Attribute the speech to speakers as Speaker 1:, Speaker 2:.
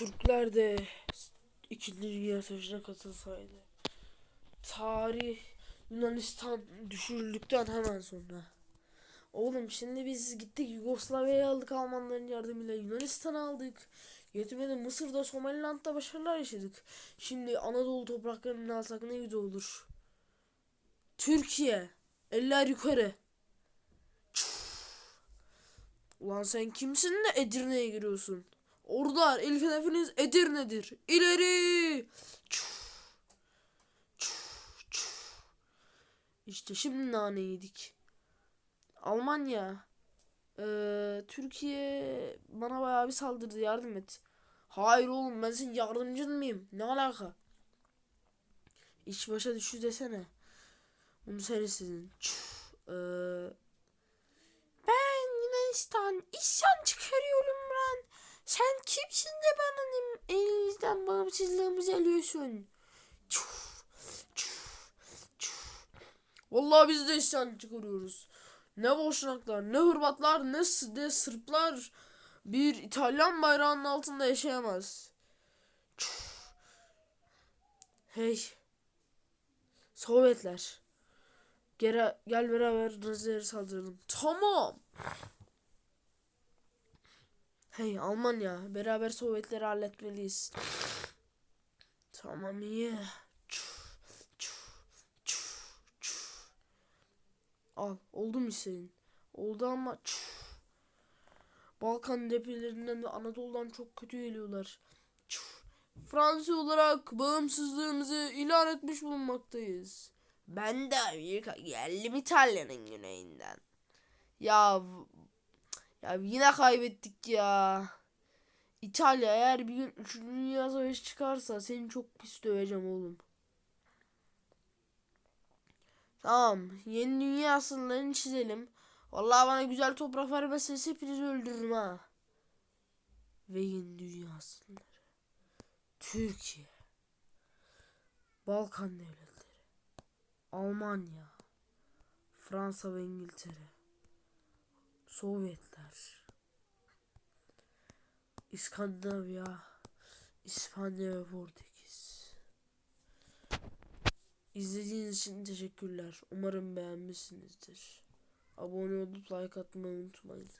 Speaker 1: Türkler de İkinci Dünya Savaşı'na katılsaydı. Tarih Yunanistan düşürüldükten hemen sonra. Oğlum şimdi biz gittik Yugoslavya'yı aldık Almanların yardımıyla Yunanistan'ı aldık. Yetmedi Mısır'da Somaliland'da başarılar yaşadık. Şimdi Anadolu topraklarını alsak ne güzel olur. Türkiye. Eller yukarı. Ulan sen kimsin de Edirne'ye giriyorsun? Ordular ilk hedefiniz Edirne'dir. İleri! İşte şimdi nane yedik. Almanya. Eee Türkiye bana bayağı bir saldırdı yardım et. Hayır oğlum ben senin yardımcın mıyım? Ne alaka? İş başa düştü desene. Bunu sen istedin. Eee ben Yunanistan isyan çıkarıyorum lan. Sen kimsin de benim elinizden bağımsızlığımızı alıyorsun? Çuf, çuf, çuf. Vallahi biz de isyan çıkarıyoruz. Ne boşnaklar, ne Hırvatlar, ne, ne Sırplar bir İtalyan bayrağının altında yaşayamaz. Çuf. Hey. Sovyetler. Gere, gel beraber Nazilere saldıralım. Tamam. Hey Almanya, beraber Sovyetleri halletmeliyiz. Tamam iyi. Çuf, çuf. Al, oldu mu istediğin? Oldu ama. Balkan depelerinden ve Anadolu'dan çok kötü geliyorlar. Çuf. Fransız olarak bağımsızlığımızı ilan etmiş bulunmaktayız. Ben de Amerika geldim İtalya'nın güneyinden. Ya ya yine kaybettik ya. İtalya eğer bir gün 3. Dünya Savaşı çıkarsa seni çok pis döveceğim oğlum. Tamam. Yeni dünya sınırlarını çizelim. Vallahi bana güzel toprak vermezseniz hepinizi öldürürüm ha. Ve yeni dünya sınırları. Türkiye. Balkan devletleri. Almanya. Fransa ve İngiltere. Sovyetler. İskandinavya, İspanya ve Portekiz. İzlediğiniz için teşekkürler. Umarım beğenmişsinizdir. Abone olup like atmayı unutmayın.